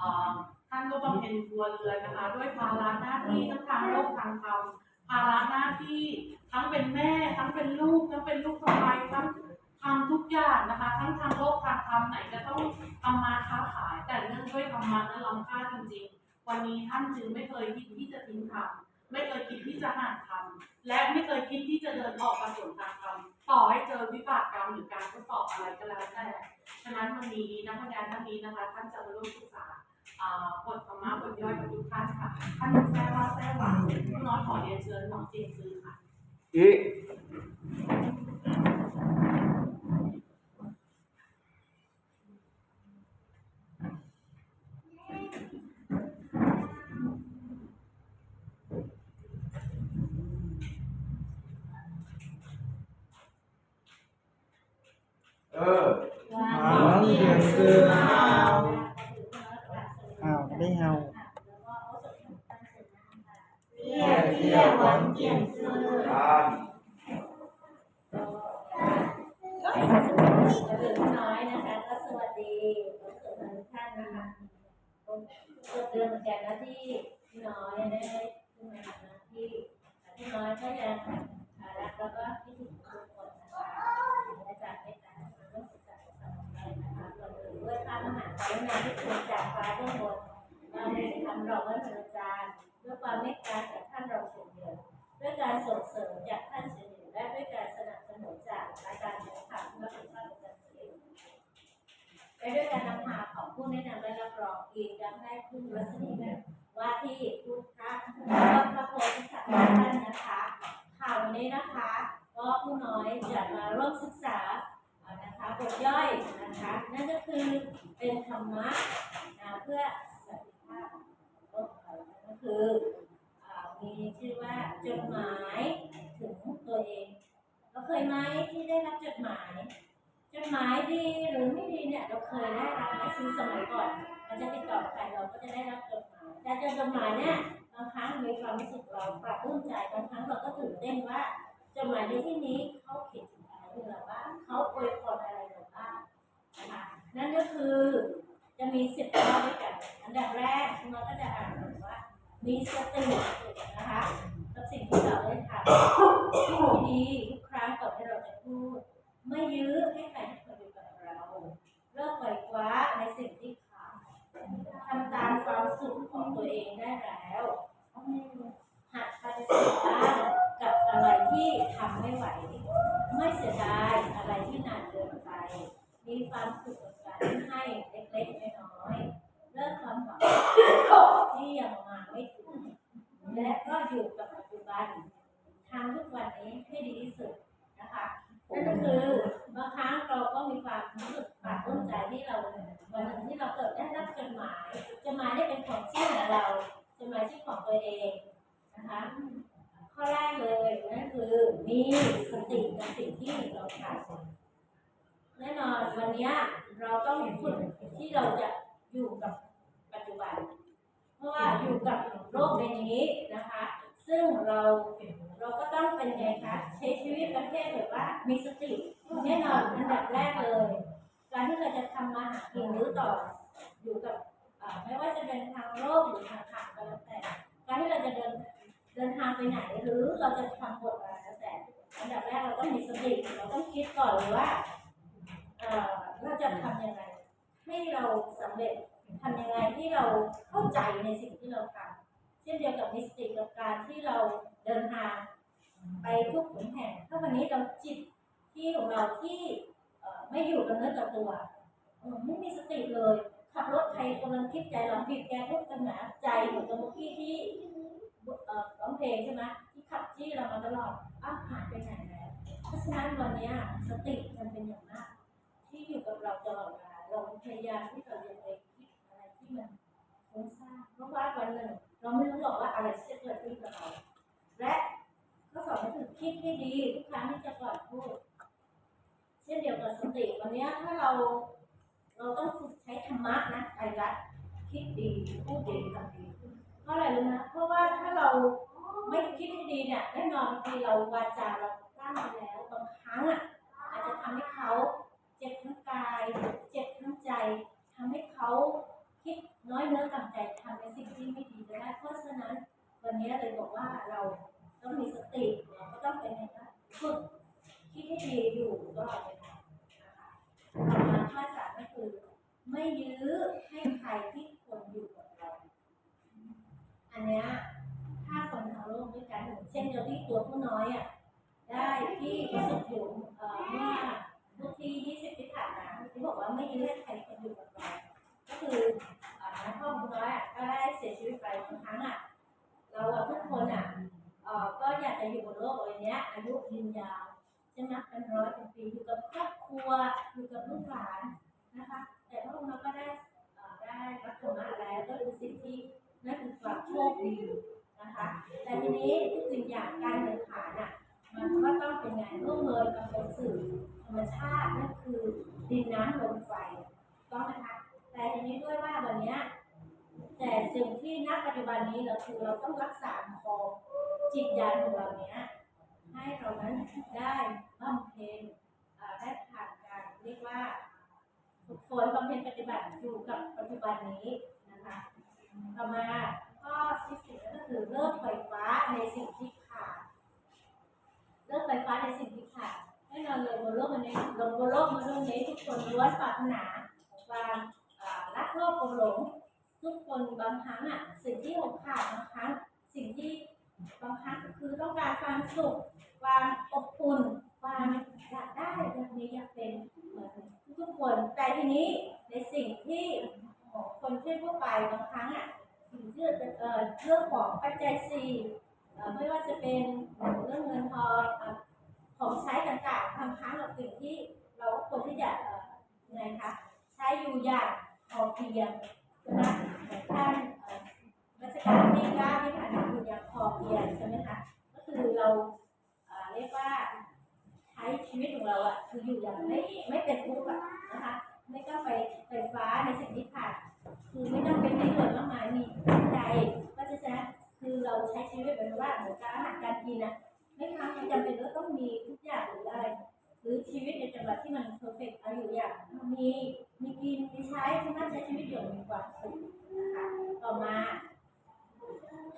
อ่อท่านก็บำเพ็ญครัวเรือนนะคะ ด้วยภาระหน้าที่ทั้งทางโลกทางธรรมภาระหน้าที่ทั้งเป็นแม่ ทั้งเป็นลูกทั้งเป็นลูกสะใภ้ทั้งทำทุกอย่างนะคะ ทั้งทางโลกทางธรรมไหนจะต้องทำมาค้าขาย แต่เนื่องด้วยธรรมะนั้นล้ำค่าจริงๆ วันนี้ท่านจึงไม่เคยคิดที่จะทิ้งธรรมไม่เคยคิดที่จะห่างธรรมและไม่เคยคิดที่จะเดินออกมาสวนทางธรรมต่อให้เจอวิบากกรรมหรือการทดสอบอะไรก็แล้วแต่ฉะนั้นวันนี้นักพยานท่านนี้นะคะ ท่านจะมาร่วมศึกษา บทธรรมะบทย่อยของทุกท่านค่ะ ท่านแท้ว่าแท้หวังผู้น้อยขอเรียนเชิญน้องเจนซื้อค่ะ อี ถึงน้อยนะคะก็สวัสดีทุกท่านนะคะก็เดือนเหมือนกันนะที่น้อยได้ขึ้นมาทำหน้าที่พี่น้อยก็ยังรักแล้วก็คิดถึงทุกคนนะคะอาจารย์ไม่ตามเรื่องศึกษาต่อไปนะคะเราด้วยพระมหากรุณาธิคุณจากฟ้าเบื้องบน และด้วยการนำพาของผู้แนะนำและรับรองอีกยังได้ขึ้นรัศมีว่าที่พุทธะและพระโพธิสัตว์ท่านนะคะข่าววันนี้นะคะก็ผู้น้อยจะมาร่วมศึกษาอ่านะคะบทย่อยนะคะนั่นก็คือเป็นธรรมะนะเพื่อสันติภาพของโลกเรานั่นก็คือ อ่ามีชื่อว่าจดหมายถึงตัวเอง เราเคยไหมที่ได้รับจดหมาย จดหมายดีหรือไม่ดีเนี่ยเราเคยได้รับไหมคือสมัยก่อนเราจะติดต่อใครเราก็จะได้รับจดหมายแต่จดหมายเนี่ยบางครั้งมีความรู้สึกเราปรับปลื้มใจบางครั้งเราก็ตื่นเต้นว่าจดหมายในที่นี้เขาเขียนถึงอะไรเราบ้างเขาอวยพรอะไรเราบ้างนะคะนั่นก็คือจะมีสิบข้อด้วยกันอันดับแรกเราก็จะอ่านว่ามีสตินะคะกับสิ่งที่เราได้ทำที่ดีทุกครั้งก่อนที่เราจะพูด ไม่ยื้อให้ใครที่คนอยู่กับเราเลิกปล่อยคว้าในสิ่งามความสุขของตัวเองได้แล้วหัดปฏิเสธบ้างกับอะไรที่ทำไม่ไหว ไม่เสียดายอะไรที่นานเกินไป มีความสุขกับการให้เล็กๆน้อยๆเลิกความหวัง ที่ยังมาไม่ถึง และก็อยู่กับปัจจุบันทำทุกวันนี้ให้ดีที่สุดนะคะนั่นก็คือบางครั้งเราก็มีความรู้สึกปลาบปลื้มใจที่เราวันหนึ่งที่เราเกิดได้รับจดหมายจดหมายได้เป็นของชื่อของเราจดหมายชื่อของตัวเองนะคะข้อแรกเลยนั่นคือมีสติกับสิ่งที่าทำแน่นอนวันนี้เราต้องฝึกที่เราจะอยู่กับปัจจุบัน เพราะว่าอยู่กับโลกใบนี้นะคะ ซึ่งเราเราก็ต้องเป็นไงคะใช้ชีวิตประเภทแบบว่ามีสติแน่นอนอันดับแรกเลย การที่เราจะทำมาหากินหรือต่ออยู่กับไม่ว่าจะเป็นทางโลกหรือทางธรรมก็แล้วแต่ การที่เราจะเดินเดินทางไปไหนหรือเราจะทำบทอะไร อันดับแรกเราต้องมีสติเราต้องคิดก่อนเลยว่าเราจะทำยังไงให้เราสำเร็จทำยังไงที่เราเข้าใจในสิ่งที่เราทำเช่นเดียวกับมิสติกกับการที่เราเดินทางไปทุกขุนแห่ง ถ้าวันนี้เราจิตที่ของเราที่ไม่อยู่กับเนื้อกับตัวไม่มีสติเลย ขับรถใครกำลังคิดใจเราบีบแกทุกปัญหาใจเหมือนกับเมื่อกี้ที่ร้องเพลงใช่ไหมที่ขับจี้เรามาตลอด อ้าวหายไปไหนแล้วเพราะฉะนั้นวันนี้สติมันเป็นอย่างมาก ที่อยู่กับเราตลอดเวลาเราพยายามที่เราจะไปคิดอะไรที่มันฟุ้งซ่านเพราะว่าวันหนึ่งเราไม่รู้หรอกว่าอะไรจะเกิดขึ้นกับเรา และก็สอนให้ถึงคิดให้ดีทุกครั้งที่จะก่อนพูด เช่นเดียวกับสติวันนี้ถ้าเราเราต้องฝึกใช้ธรรมะนะไตรลักษณ์คิดดีพูดดีทำดีเพราะอะไรรู้ไหมเพราะว่าถ้าเรา ไม่คิดให้ดีเนี่ยแน่นอนบางทีเราวาจาเรากล้ามาแล้วบางครั้งอะอาจจะทำให้เขาเจ็บทั้งกายเจ็บทั้งใจทำให้เขาคิดน้อยเนื้อต่ำใจทำในสิ่งที่ไม่ดีได้เพราะฉะนั้น วันนี้เลยบอกว่าเราต้องมีสติเราก็ต้องเป็นไงคะฝึกคิดให้ดีอยู่ตลอดเวลานะคะต่อมาข้อสามก็คือ ไม่ยื้อให้ใครที่ควรอยู่กับเราอันเนี้ย กด้วยกันเช่นเดียวที่ตัวผู้น้อยอะได้ที่ประสบอยู่เมื่อเมื่อที่ 20 ที่ผ่านมาที่บอกว่าไม่ยื้อให้ใครคนอยู่กับเราก็คืออ่านักพ่อผู้น้อยอะก็ได้เสียชีวิตไปบางครั้งอะเราทุกคนอะก็อยากจะอยู่บนโลกใบนี้อายุยืนยาวใช่ไหมเป็นร้อยเป็นปีอยู่กับครอบครัวอยู่กับลูกหลานนะคะ แต่พระองค์ก็ได้เอ่อได้รับธรรมะแล้วก็คือสิ่งที่นั่นคือความโชคดีนะคะ แต่ทีนี้ทุกสิ่งอย่างการเดินผ่านอะ มันก็ต้องเป็นงานร่วมเลยกับเป็นสื่อธรรมชาตินั่นคือดินน้ำลมไฟต้องไหมคะแต่ทีนี้ด้วยว่าวันเนี้ยแต่สิ่งที่ณปัจจุบันนี้ เราต้องรักษาคอจิตญาณของเราเนี้ยให้เรานั้นได้บำเพ็ญได้ผ่านการเรียกว่าฝึกฝนบำเพ็ญปฏิบัติอยู่กับปัจจุบันนี้นะคะต่อมาข้อที่สี่ก็คือเลิกไฟฟ้าในสิ่งที่ขาดเลิกไฟฟ้าในสิ่งที่ขาดแน่นอนเลยบนโลกมันนี้ลงบนโลกมนุษย์นี้ทุกคนล้วนปรารถนาความรักโลกกลมหลง ทุกคนบางครั้งอะสิ่งที่หกขาดบางครั้งสิ่งที่บางครั้งคือต้องการความสุขความอบอุ่นความอยากได้อยากมีอยากเป็นเหมือนทุกคน แต่ทีนี้ในสิ่งที่ของคนทั่วไปบางครั้งอะสิ่งที่เอ่อเรื่องของปัจจัยสี่ไม่ว่าจะเป็นเรื่องเงินทองของใช้ต่างๆบางครั้งเราสิ่งที่เราก็ควรที่จะยังไงคะใช้อยู่อย่างพอเพียง ใช่ไหมเหมือนท่านรัชกาลที่เก้าที่ผ่านมาอยู่อย่างพอเพียงใช่ไหมคะก็คือเราเรียกว่าใช้ชีวิตของเราอะคืออยู่อย่างไม่ไม่เป็นทุกข์อะนะคะไม่ต้องไปไฟฟ้าในสิ่งที่ขาดคือไม่ต้องเป็นไม่รวยมากมายมีใจก็จะชนะคือเราใช้ชีวิตแบบว่าเหมือนการอาหารการกินอะไม่ทำไม่จำเป็นว่าต้องมีทุกอย่างหรืออะไรหรือชีวิตในจังหวัดที่มันเพอร์เฟกต์อาอยู่อย่างมี มีกิน มีใช้ใช่ไหมใช้ชีวิตอย่างมีความสุขนะคะต่อมา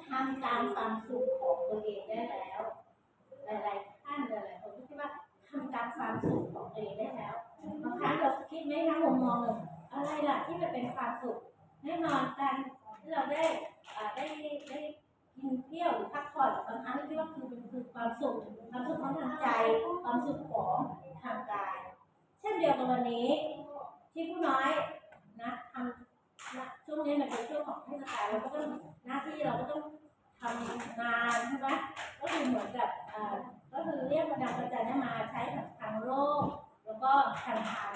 ทำตามความสุขของตัวเองได้แล้ว หลายๆท่านหลายๆคนคิดว่าทำตามความสุขของตัวเองได้แล้วบางครั้งเราคิดไหมนะมุมมองหนึ่งอะไรล่ะที่จะเป็นความสุขแน่นอนการที่เราได้อ่าได้ได้กินเที่ยวหรือพักผ่อนบางครั้งเราคิดว่าคือเป็นคือความสุขความสุขของทางใจ ความสุขของทางกาย เช่นเดียวกับวันนี้ ที่ผู้น้อยนะทำนะช่วงนี้มันเป็นช่วงของเทศกาลเราก็ต้องหน้าที่เราก็ต้องทำงานใช่ไหมก็คือเหมือนกับอ่อก็คือเรียกพลังประจันมาใช้กับทางโลก แล้วก็ทางธรร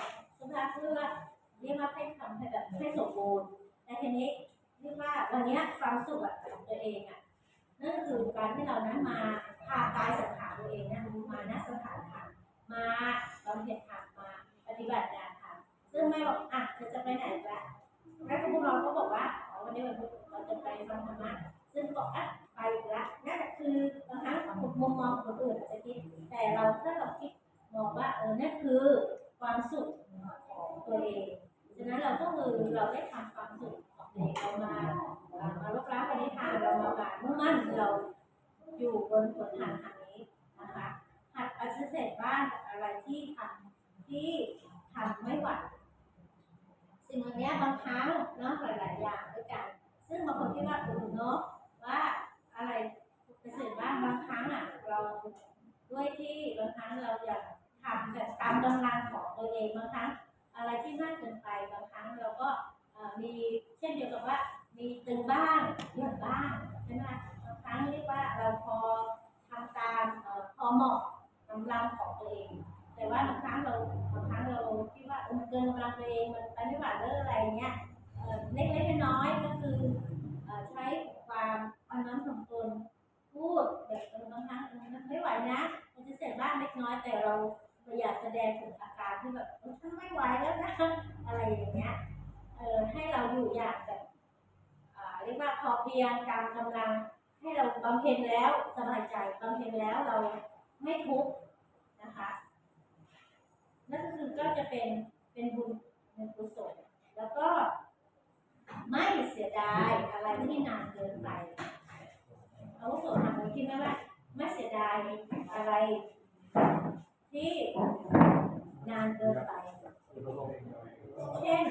แต่เราถ้าเราคิดมองว่าเออนั่นคือความสุขของตัวเองฉะนั้นเราก็คือเราได้ทำความสุขของตัวเองเรามามาลบล้างปณิธานเรามาการมุ่งมั่นเราอยู่บนหนทางทางนี้นะคะหัดปฏิเสธบ้างกับอะไรที่ทำที่ทำไม่ไหวสิ่งเหล่านี้บางครั้งเนาะหลาย ๆ อย่างด้วยกัน ซึ่งบางคนคิดว่าเออเนาะว่าอะไรเป็นสิ่งบ้างบางครั้งอะเรา ด้วยที่บางครั้งเราอยากทำแบบตามกำลังของตัวเองบางครั้งอะไรที่มากเกินไปบางครั้งเราก็มีเช่นเดียวกับว่า มีตึงบ้างหย่อนบ้างใช่ไหมบางครั้งเรียกว่าเราพอทำตามพอเหมาะกำลังของตัวเอง แต่ว่าบางครั้งเราบางครั้งเราคิดว่าเออมันเกินกำลังตัวเองมันไปไม่ไหวแล้วอะไร อ่าเรียกว่าพอเพียงตามกำลังให้เราบำเพ็ญแล้วสบายใจบำเพ็ญแล้วเราไม่ทุกข์นะคะนั่นก็คือก็จะเป็นเป็นบุญเป็นกุศลแล้วก็ไม่เสียดายอะไรที่นานเกินไปอาวุโสถามหนูคิดไหมว่าไม่เสียดายอะไรที่นานเกินไปเช่น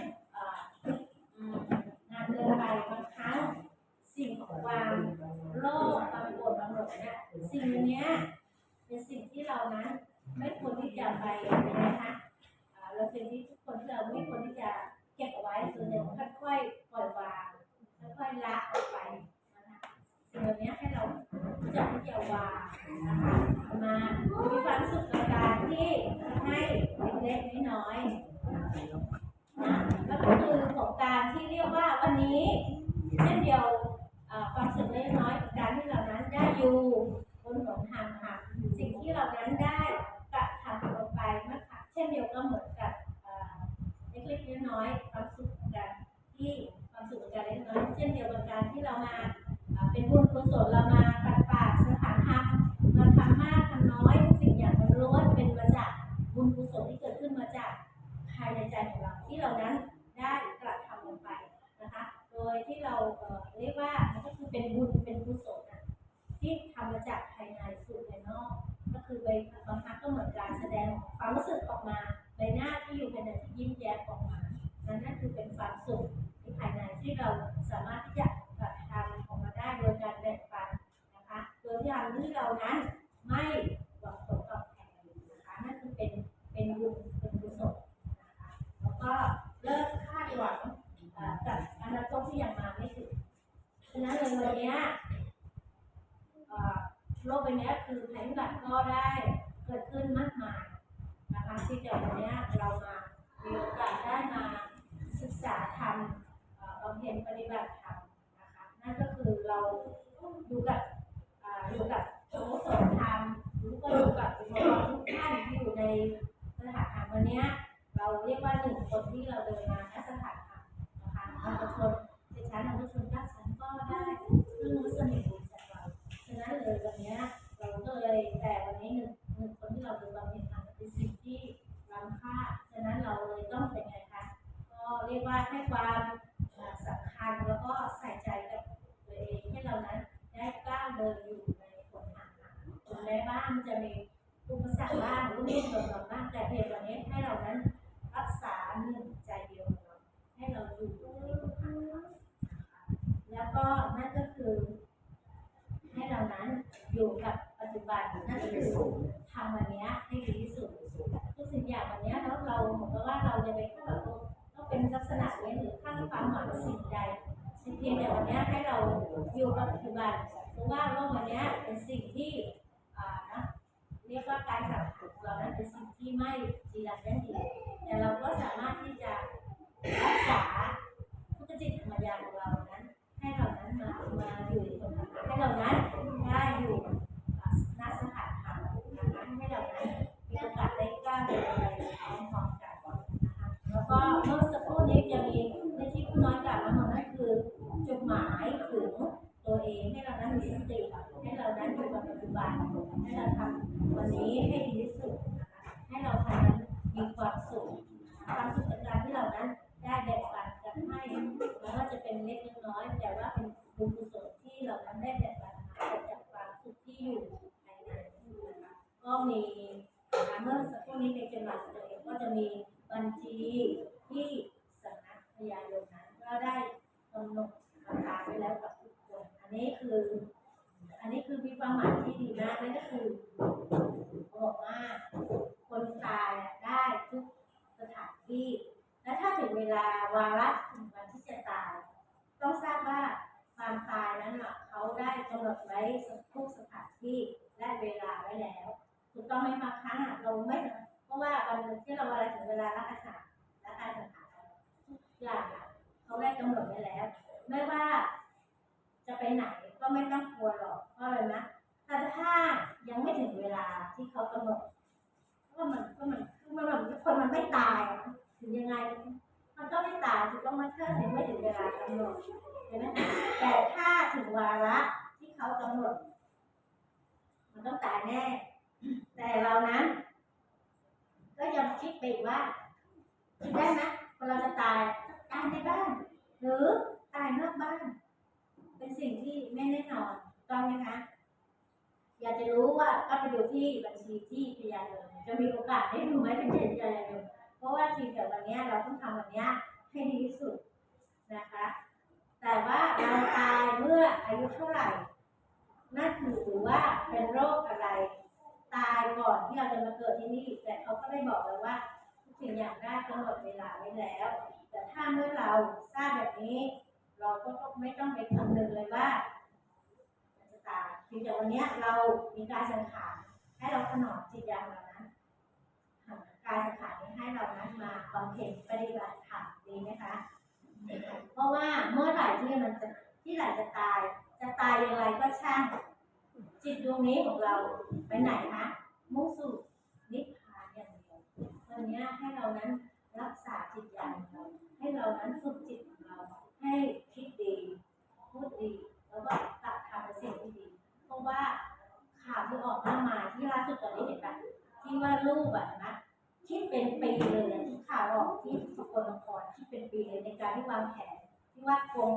สิ่งของความโลภความโกรธความหลงเนี่ยสิ่งเนี้ยเป็นสิ่งที่เรานั้นไม่ควรที่จะไปนะคะเราสิ่งที่ทุกคนที่เราไม่ควรที่จะเก็บเอาไว้ส่วนใหญ่ค่อยๆปล่อยวางค่อยๆละออกไปนะคะสิ่งเหล่านี้ให้เรารู้จักที่จะวางนะคะเอามามีความสุขกับการที่ให้เล็กๆน้อยๆนะแล้วก็คือของการที่เรียกว่าวันนี้เช่นเดียว ความสุขเล็กน้อยกับการที่เรานั้นได้อยู่บนหนทางค่ะสิ่งที่เรานั้นได้กระทำลงไปนะคะเช่นเดียวก็เหมือนกับเอ่อเล็กๆน้อยๆความสุขของการที่ความสุขของการเล็กน้อยเช่นเดียวกับการที่เรามาเป็นบุญกุศลเรามาปัดป่าดสถานธรรมาทำมากทำน้อยสิ่งอย่างมันล้วนเป็นมาจากบุญกุศลที่เกิดขึ้นมาจากภายในใจของเราที่เรานั้น ที่เราสามารถที่จะกระทำออกมาได้โดยการแบ่งปันนะคะโดยที่ทำที่เรานั้นไม่หวังผลตอบแทนนะคะนั่นคือเป็นเป็นบุญเป็นกุศลนะคะแล้วก็เลิกคาดหวังกับอนาคตที่ยังมาไม่ถึงฉะนั้นเลยวันนี้ยเอ่อ โลกใบนี้คือภัยพิบัติก็ได้เกิดขึ้นมากมายนะคะที่เดี๋ยววันนี้เรามามีโอกาสได้มาศึกษาธรรมเอ่อบำเพ็ญปฏิบัติธรรมนะคะนั่นก็คือเราอยู่กับอ่าอยู่กับโอสถธรรมหรือก็อยู่กับอุปกรณ์ทุกท่านที่อยู่ในสถา นี้เราเรียกว่าหนึ่งคนที่เราเดินมาณสถานธรรมนะคะมนุษย์ชนดิฉันมนุษย์ชนยากฉันก็ได้ซึ่งรู้สนิทดีจากเราฉะนั้นเลยวันเนี้ยเราก็เลยแต่วันนี้หนึ่งหนึ่งคนที่เราเดูเราเป็นทางเป็นสิ่งที่ล้ำค่าฉะนั้นเราเลยต้องเป็นไงคะก็เรียกว่าให้ความสำคัญแล้วก็ใส่ใจกับตัวเองให้เรานั้นได้ก้าวเดินอยู่ในหนทางนั้นถึงแม้บ้างจะมีอุปสรรคบ้างหรือมีส่วนต่างบ้างแต่เพียงวันนี้ให้เนั้นรักษาหนึ่งใจเดียวของเราให้เราอยู่ในหนทางนั้นนะคะแล้วก็นั่นก็คือ ให้เรานั้น อยู่กับปัจจุบันนั่นคือทำวันนี้ให้ดีที่สุดทุกสิ่งอย่างวันนี้แล้วเราเหมือนกับว่าเราจะไปคาดหวังว่าต้องเป็นลักษณะนี้หรือข้างความหวังสิ่งใด สิ่งเพียงแต่วันนี้ให้เราอยู่กับปัจจุบันเพราะว่าโลกวันนี้เป็นสิ่งที่อ่านะเรียกว่าการสังหารของเรานั้นเป็นสิ่งที่ไม่จีรังยั่งยืนแต่เราก็สามารถที่จะรักษาพุทธจิตธรรมญาณของเรานั้น ให้เรานั้นมามาอยู่ในตรงนั้นให้เรานั้นได้อยู่อ่าณสถานธรรมนะคะให้เรานั้นมีโอกาสได้กล้าเดินไปพร้อมๆกันนะคะแล้วก็เมื่อสักครู่นี้จะมีในที่ผู้น้อยกล่าวมานั่นคือจุดหมายถึงตัวเองให้เรานั้นมีสติให้เรานั้นอยู่กับปัจจุบันให้เราทำวันนี้ให้ดีที่สุดนะคะให้เราทำนั้นมีความสุขความสุขจากการที่เรานั้นได้แบ่งปันกันให้ แม้ว่าจะเป็นเล็กน้อยแต่ว่าเป็นบุญกุศลที่เรานั้นได้แบ่งปันมาจากความสุขที่อยู่ภายในนะคะก็มีนะคะเมื่อสักครู่นี้ในจังหวัดตัวเองก็จะมีบัญชีที่สำนักพยายมนั้นก็ได้กำหนดราคาไว้แล้วกับทุกคน อันนี้คือ อันนี้คือมีความหมายที่ดีมากนั่นก็คือบอกว่าคนตายอะได้ทุกสถานที่ และถ้าถึงเวลาวาระถึงวันที่จะตาย ต้องทราบว่าความตายนั้นน่ะเขาได้กำหนดไว้ทุกสถานที่และเวลาไว้แล้วถูกต้องไหมบาง ครั้งอะเราไม่เพราะว่าวันที่เราเวลาถึงเวลารักษาและการสังขารทุกอย่างเขาได้กำหนดไว้แล้ว ไม่ว่าจะไปไหนก็ไม่ต้องกลัวหรอกเพราะอะไรนะแต่ถ้ายังไม่ถึงเวลาที่เขากำหนดก็มันก็มันคือมันแบบคนมันไม่ตายถึงยังไง มันก็ไม่ตายถูกต้องมันถ้าถึงไม่ถึงเวลากำหนดเห็นไหมแต่ถ้าถึงวาระที่เขากำหนดมันต้องตายแน่ แต่เรานั้น ก็ยังคิดไปอีกว่าคิดได้ไหมพอเราจะตายตายในบ้าน หรือตายนอกบ้าน เป็นสิ่งที่ไม่แน่นอนต้องไหมคะอยากจะรู้ว่าก็ไปดูที่บัญชีที่พยานเลยจะมีโอกาสได้ดูไหมเป็นเจนพยเลยเพราะว่าทีเดียววันเนี้ยเราต้องทำวันเนี้ยให้ดีที่สุดนะคะ แต่ว่าเราตายเมื่ออายุเท่าไหร่ นั่นคือถือว่าเป็นโรคอะไร ตายก่อนที่เราจะมาเกิดที่นี่ แต่เขาก็ได้บอกเลยว่าทุกสิ่งอย่างได้กำหนดเวลาไว้แล้ว แต่ถ้าเมื่อเราทราบแบบนี้ เราก็ไม่ต้องไปคำนึงเลยว่ามันจะตายเพียงแต่วันนี้เรามีการสังขารให้เราถนอมจิตอย่างเรานั้นการสังขารนี้ให้เรานั้นมาบำเพ็ญปฏิบัติธรรมดีไหมคะ เพราะว่าเมื่อไหร่ที่มันจะที่ไหนจะตาย จะตายอย่างไรก็ช่างจิตดวงนี้ของเราไปไหนคะมุ่งสู่นิพพานอย่างเดียววันนี้ให้เรานั้นรักษาจิตอย่างเราให้เรานั้นฝึกจิตของเราให้คิดดีพูดดีแล้วก็ตัดทำในสิ่งที่ดี ราะว่าข่าวที่ออกมามาที่ล่าสุดตอนนี้เห็นปะที่ว่าลูกอะนะคิดเป็นปีเลยที่ข่าวออกที่สกลนครคิดเป็นปีเลยในการที่วางแผนที่ว่าโกง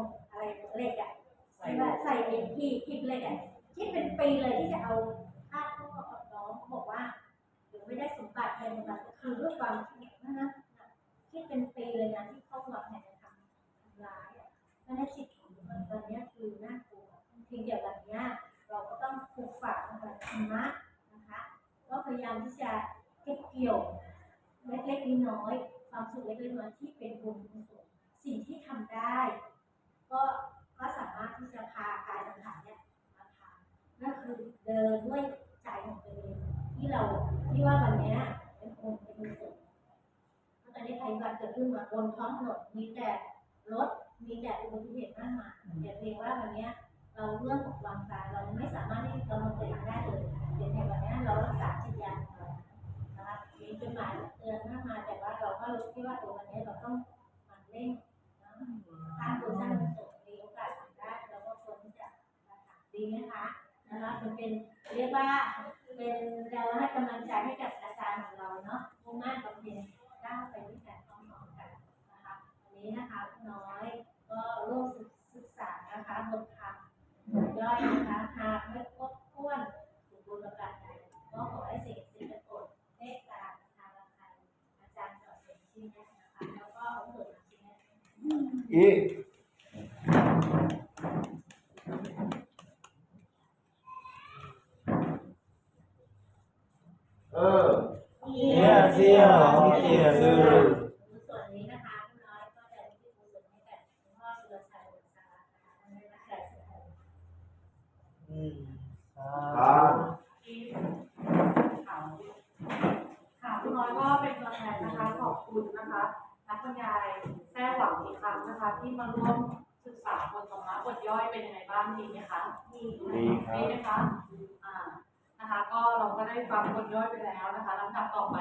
ความสุขเล็กๆน้อยๆที่เป็นบุญกุศลสิ่งที่ทำได้ ก็ก็สามารถที่จะพากายสังขารเนี่ยมาทำนั่นคือเดินด้วยใจของตัวเองที่เราที่ว่าวันนี้เป็นองค์เป็นกุศลเพราะตอนนี้ภัยพิบัติเกิดขึ้นมาบนท้องถนนมีแต่รถมีแต่อุบัติเหตุมากมายอย่เพียงว่าวันนี้เราเรื่องของความตายเราไม่สามารถที่จะกำหนดตัวเองได้เลยเดี๋ยวในวันนี้เรารักษาจิตญา มีจดหมายเตือนมากมายแต่ว่าเราก็รู้ที่ว่าตัววันนี้เราต้องหมันเร่งนะสร้างตัวสร้างกุศลมีโอกาสทำได้เราก็ควรที่จะนะคะดีไหมคะนะคะมันเป็นเรียกว่าเป็นเราให้กำลังใจให้กับอาจารย์ของเราเนาะมุ่งมั่นบำเพ็ญก้าวไปด้วยกันพร้อมๆกันนะคะวันนี้นะคะน้อยก็ร่วมศึกษานะคะบทธรรม ย่อยนะคะหากไม่ครบถ้วนสมบูรณ์ประการใดก็ขอให้สิ่งสิ่งจะโปรดเมตตาทางอาคารอาจารย์สอนเสียงชี้แนะนะคะแล้วก็เอาเกิดมาชี้แนะ อีก เออ เนี่ยเสียหลงเกียร์ซื้อส่วนนี้นะคะพี่น้อยก็จะที่กุศลให้กับคุณพ่อสุรชัยอุตสาหะนะคะในรักษาสุขภาพอืมสาอ่าที่ข่าวค่ะคุณน้อยก็เป็นตัวแทนนะคะขอบคุณนะคะนักบรรยายแท้หวังอีกครั้งนะคะ ที่มาร่วมศึกษาบทธรรมะบทย่อยเป็นยังไงบ้างดีไหมคะดีดีครัดีบไหมคะอ่านะคะ ก็เราก็ได้ฟังบทย่อยไปแล้วนะคะลำดับต่อไป